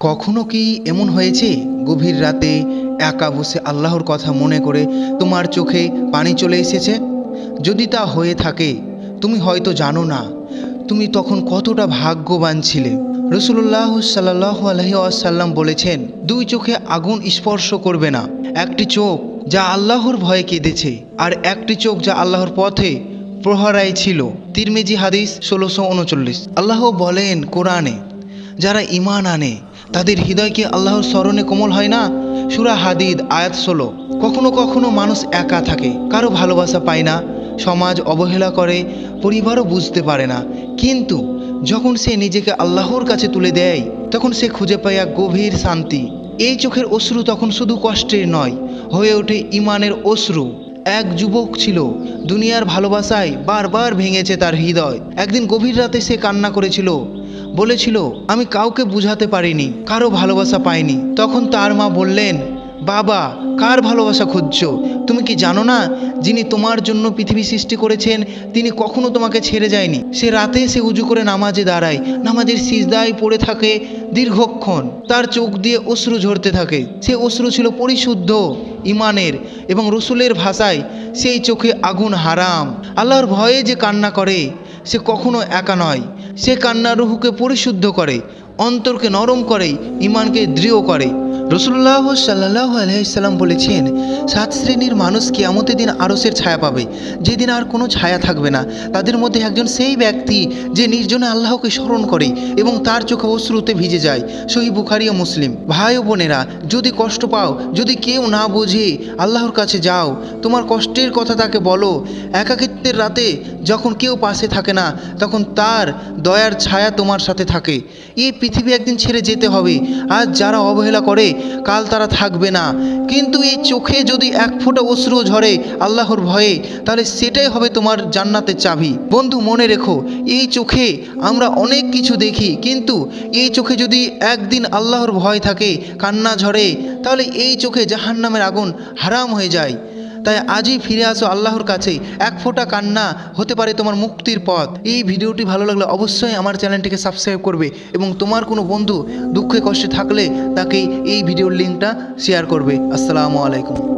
কখনো কি এমন হয়েছে? গভীর রাতে একা বসে আল্লাহর কথা মনে করে তোমার চোখে পানি চলে এসেছে? যদি তা হয়ে থাকে, তুমি হয়তো জানো না। তুমি তখন কতটা ভাগ্যবান ছিলে। রসুল্লাহ সাল্লাহ আলহি আসাল্লাম বলেছেন, দুই চোখে আগুন স্পর্শ করবে না। একটি চোখ যা আল্লাহর ভয়ে কেঁদেছে আর একটি চোখ যা আল্লাহর পথে প্রহরায় ছিল। তিরমেজি হাদিস ষোলোশো উনচল্লিশ। আল্লাহ বলেন, কোরআনে, যারা ইমান আনে তাদের হৃদয় কি আল্লাহর স্মরণে কোমল হয় না? সুরা হাদিদ, আয়াত ষোলো। কখনো কখনো মানুষ একা থাকে, কারও ভালোবাসা পায় না, সমাজ অবহেলা করে, পরিবারও বুঝতে পারে না। কিন্তু যখন সে নিজেকে আল্লাহর কাছে তুলে দেয়, তখন সে খুঁজে পায় এক গভীর শান্তি। এই চোখের অশ্রু তখন শুধু কষ্টের নয়, হয়ে ওঠে ইমানের অশ্রু। এক যুবক ছিল, দুনিয়ার ভালোবাসায় বারবার ভেঙেছে তার হৃদয়। একদিন গভীর রাতে সে কান্না করেছিল বলেছিল, আমি কাউকে বুঝাতে পারিনি, কারও ভালোবাসা পাইনি। তখন তার মা বললেন, বাবা, কার ভালোবাসা খুঁজছো? তুমি কি জানো না, যিনি তোমার জন্য পৃথিবী সৃষ্টি করেছেন, তিনি কখনো তোমাকে ছেড়ে যায়নি? সে রাতে সে উজু করে নামাজে দাঁড়ায়, নামাজের সিজদায় পড়ে থাকে দীর্ঘক্ষণ। তার চোখ দিয়ে অশ্রু ঝরতে থাকে। সে অশ্রু ছিল পরিশুদ্ধ ইমানের এবং রসুলের ভাষায় সেই চোখে আগুন হারাম। আল্লাহর ভয়ে যে কান্না করে, সে কখনো একা নয়। সে কান্না রুহুকে পরিশুদ্ধ করে অন্তরকে নরম করে ইমানকে দৃঢ় করে। রসুল্লাহ সাল্লাহ আলহিসাল্লাম বলেছেন, সাত শ্রেণির মানুষ কিয়ামতের দিন আরসের ছায়া পাবে। যেদিন আর কোনো ছায়া থাকবে না। তাদের মধ্যে একজন সেই ব্যক্তি যে নির্জনে আল্লাহকে স্মরণ করে এবং তার চোখে অশ্রুতে ভিজে যায়। সহি বুখারি ও মুসলিম। ভাই ও বোনেরা, যদি কষ্ট পাও, যদি কেউ না বোঝে, আল্লাহর কাছে যাও। তোমার কষ্টের কথা তাকে বলো। একাকিত্বের রাতে যখন কেউ পাশে থাকে না, তখন তার দয়ার ছায়া তোমার সাথে থাকে। এই পৃথিবী একদিন ছেড়ে যেতে হবে। আজ যারা অবহেলা করে কাল তারা থাকবে না। কিন্তু এই চোখে যদি এক ফোঁটা অশ্রু ঝরে আল্লাহর ভয়ে, তাহলে সেটাই হবে তোমার জান্নাতের চাবি। বন্ধু, মনে রেখো, এই চোখে আমরা অনেক কিছু দেখি, কিন্তু এই চোখে যদি একদিন আল্লাহর ভয় থাকে, কান্না ঝরে, তাহলে এই চোখে জাহান্নামের আগুন হারাম হয়ে যায়। তাই আজই ফিরে আসো আল্লাহর কাছে এক ফোঁটা কান্না হতে পারে তোমার মুক্তির পথ। এই ভিডিওটি ভালো লাগলে অবশ্যই আমার চ্যানেলটিকে সাবস্ক্রাইব করবে এবং তোমার কোনো বন্ধু দুঃখে কষ্টে থাকলে তাকে এই ভিডিওর লিঙ্কটা শেয়ার করবে। আসসালামু আলাইকুম।